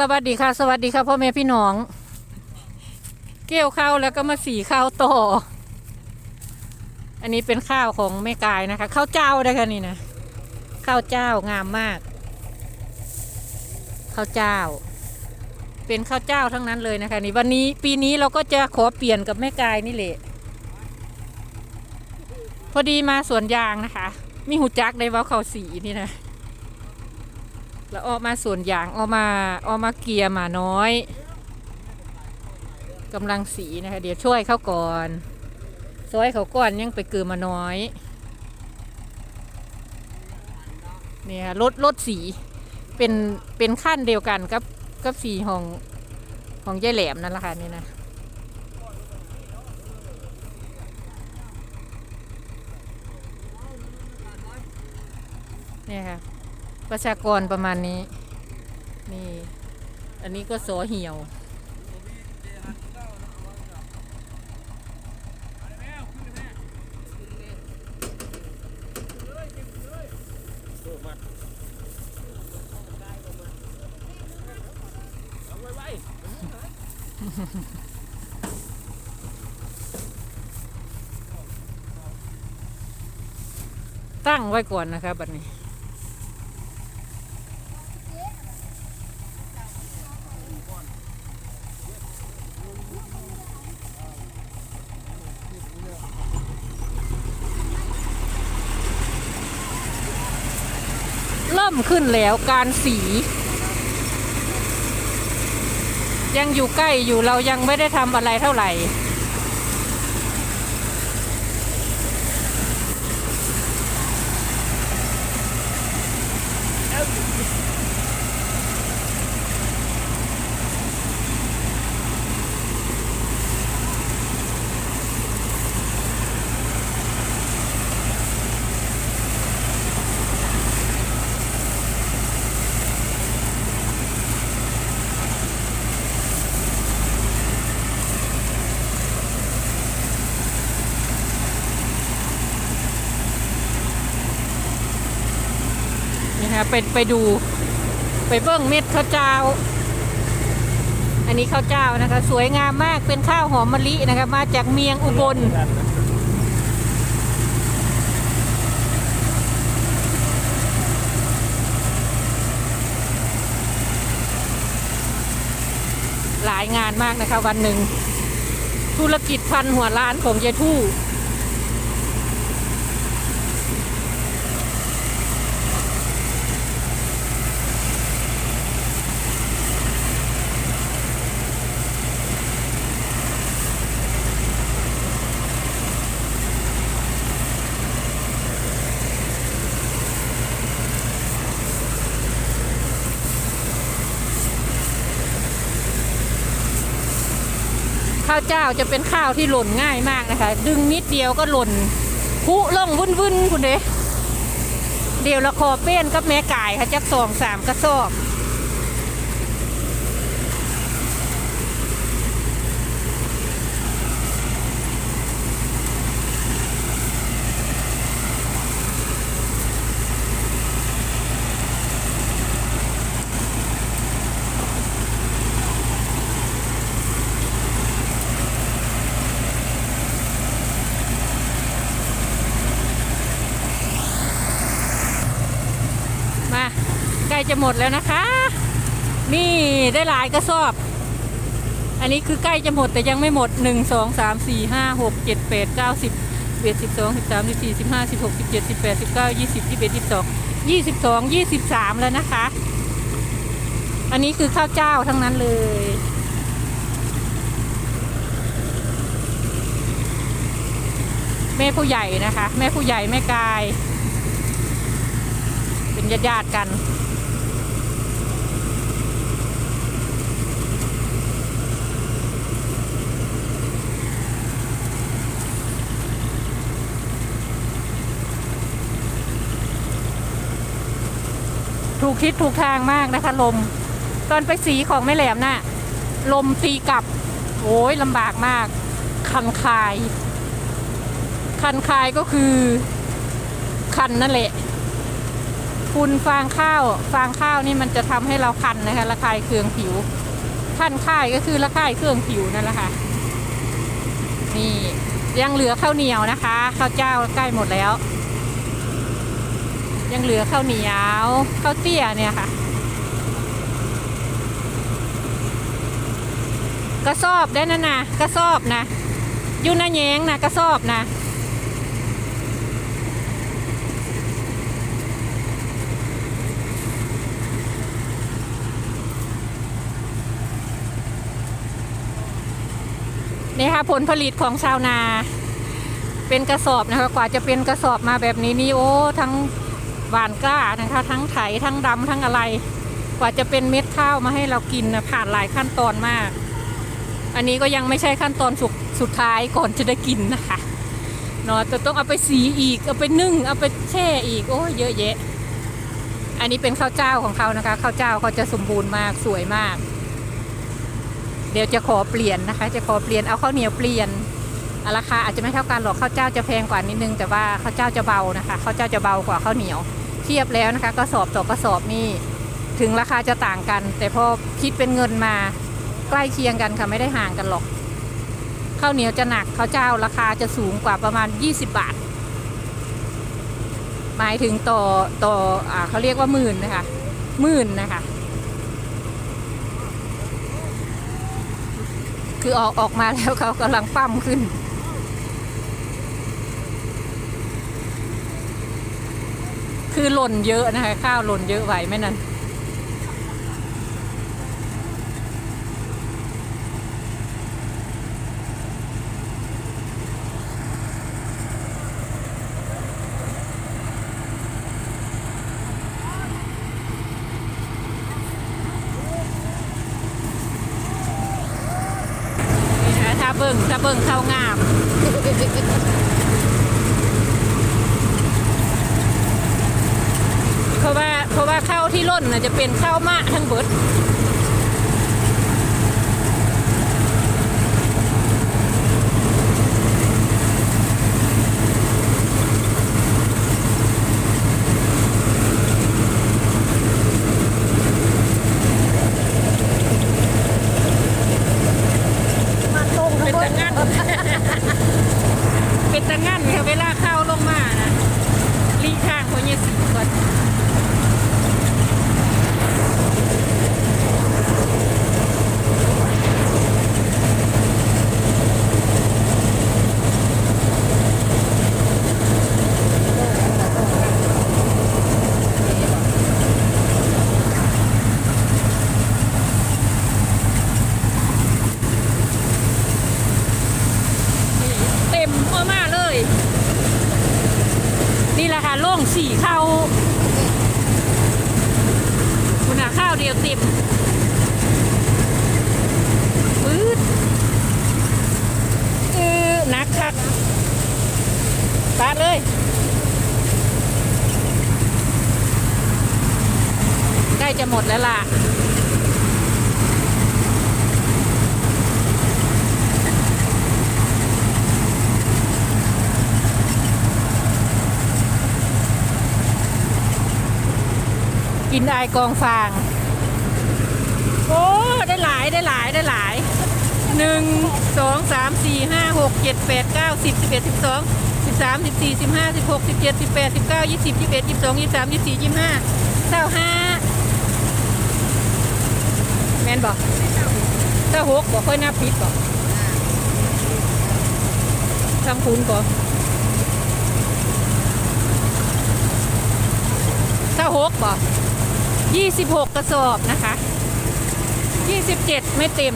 สวัสดีค่ะ สวัสดีค่ะพ่อแม่พี่น้อง เกี่ยวข้าวแล้วก็มาสีข้าวต่อ อันนี้เป็นข้าวของแม่กายนะคะ ข้าวเจ้านะคะนี่นะข้าวเจ้างามมาก ข้าวเจ้า เป็นข้าวเจ้าทั้งนั้นเลยนะคะ นี่วันนี้ปีนี้เราก็จะขอเปลี่ยนกับแม่กายนี่แหละพอดีมาสวนยางนะคะ มีหูจักได้ว่าเขาวสีนี่นะ แล้วออกมาส่วนยางออกมาออกมาเกียร์มาน้อยกำลังสีนะคะ เดี๋ยวช่วยเขาก่อนซอยเขาก่อนยังไปเกือมาน้อยเนี่ยรถรถสีเป็นเป็นขั้นเดียวกันกับกับสีของของยายแหลมนั่นแหละค่ะนี่นะเนี่ยค่ะ ประชากรประมาณนี้ นี่ อันนี้ก็สอเหี่ยว ตั้งไว้ก่อนนะครับบัดนี้ ริ่มขึ้นแล้วการสี ยังอยู่ใกล้อยู่เรายังไม่ได้ทำอะไรเท่าไหร่ ไปไปดู ไปเบิ้งเม็ดข้าวเจ้า อันนี้ข้าวเจ้านะคะ สวยงามมากเป็นข้าวหอมมะลินะคะมาจากเมียงอุบลหลายงานมากนะคะวันหนึ่งธุรกิจพันหัวล้านของยายทู่ ข้าวเจ้าจะเป็นข้าวที่หล่นง่ายมากนะคะ ดึงนิดเดียวก็หล่นพุล่องวุ่นวุ่นคุณเด้เดี๋ยวละคอเป้นกับแม่ไก่ค่ะจักสองสามกระสอบ จะหมดแล้วนะคะ นี่ได้หลายกระสอบ อันนี้คือใกล้จะหมดแต่ยังไม่หมดหนึ่งสองสามสี่ห้าหกเจ็ดแปดเก้าสิบเอ็ดสิบสองสิบสามสิบสี่สิบห้าสิบหกสิบเจ็ดสิบแปดสิบเก้ายี่สิบยี่สิบเอ็ดยี่สิบสองยี่สิบสองยี่สิบสามแล้วนะคะ อันนี้คือข้าวเจ้าทั้งนั้นเลยแม่ผู้ใหญ่นะคะ แม่ผู้ใหญ่แม่กาย เป็นญาติญาติกัน ถูกทิศถูกทางมากนะคะ ลม ตอนไปสีของแม่แหลมน่ะ ลมตีกลับโอ้ยลำบากมาก คันคาย คันคายก็คือ คันนั่นแหละฝุ่นฟางข้าวฟางข้าวนี่มันจะทำให้เราคันนะคะระคายเคืองผิว คันค่ายก็คือระคายเคืองผิวนั่นแหละค่ะนี่ยังเหลือข้าวเหนียวนะคะข้าวเจ้าใกล้หมดแล้ว ยังเหลือข้าวเหนียวข้าวเตี้ยเนี่ยค่ะ กระสอบได้นะนะกระสอบนะอยูนาแยงนะกระสอบนะนี่ค่ะผลผลิตของชาวนา เป็นกระสอบนะคะกว่าจะเป็นกระสอบมาแบบนี้นี่โอ้ทั้ง หวานกล้านะคะ ทั้งไถทั้งดำทั้งอะไร กว่าจะเป็นเม็ดข้าวมาให้เรากินนะผ่านหลายขั้นตอนมาก อันนี้ก็ยังไม่ใช่ขั้นตอนสุดสุดท้ายก่อนจะได้กินนะคะเนาะจะต้องเอาไปสีอีกเอาไปนึ่งเอาไปแช่อีกโอ้ยเยอะแยะ อันนี้เป็นข้าวเจ้าของเขานะคะข้าวเจ้าเขาจะสมบูรณ์มากสวยมาก เดี๋ยวจะขอเปลี่ยนนะคะ จะขอเปลี่ยนเอาข้าวเหนียวเปลี่ยนราคาอาจจะไม่เท่ากันหรอกข้าวเจ้าจะแพงกว่านิดนึงแต่ว่าข้าวเจ้าจะเบานะคะข้าวเจ้าจะเบากว่าข้าวเหนียว เทียบแล้วนะคะกระสอบต่อกระสอบนี่ถึงราคาจะต่างกัน แต่พอคิดเป็นเงินมาใกล้เคียงกันค่ะไม่ได้ห่างกันหรอกข้าวเหนียวจะหนักข้าวเจ้าราคาจะสูงกว่าประมาณ 20 บาท หมายถึงต่อต่ออเขาเรียกว่าหมื่นนะคะหมื่นนะคะ คือออกออกมาแล้วเขากำลังปั้มขึ้น คือหล่นเยอะนะคะ ข้าวหล่นเยอะไหวไหมนั่นนี่นะคะถ้าเบิ่งถ้าเบิ่งเข้างาม เพราะว่าเพราะว่า ข้าวที่ล่นจะเป็นข้าวมะทั้งเบิด มาตรง เป็น ข้างบ ตะ น งัน เป็นตะงันค่ะเวลาข้าวลงมานะลีข้างคนเยสีก่อน เต็มมากๆเลย นี่แหละค่ะโล่งสี่เข้าคุณหาข้าวเดียวเต็มปื๊ดเออหนักคัก ปาดเลย ใกล้จะหมดแล้วล่ะกินไอกองฟาง โอ้ ได้หลายได้หลายได้หลายหนึ่งสองสามสี่ห้าหกเจ็ดแปดเก้าสิบสิบเอ็ดสิบสอง สามสิบสี่สิบห้าสิบหกสิบเจ็ดสิบแปดสิบเก้ายี่สิบยี่สิบเอ็ดยี่สิบสองยี่สิบสามยี่สิบสี่ยี่สิบห้าเท่าห้าแมนบอกเท่าหกบอกค่อยนับผิดบอกทำคุณบอกเท่าหกบอก26กกระสอบนะคะ27ไม่เต็ม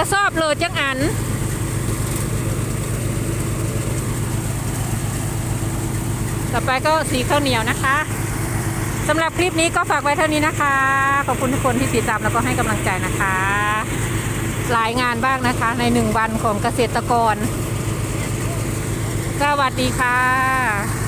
ระสอบโหลดจังอัน ต่อไปก็สีข้าวเหนียวนะคะสำหรับคลิปนี้ก็ฝากไว้เท่านี้นะคะ ขอบคุณทุกคนที่ติดตามแล้วก็ให้กำลังใจนะคะ หลายงานบ้างนะคะในหนึ่งวันของเกษตรกร สวัสดีค่ะ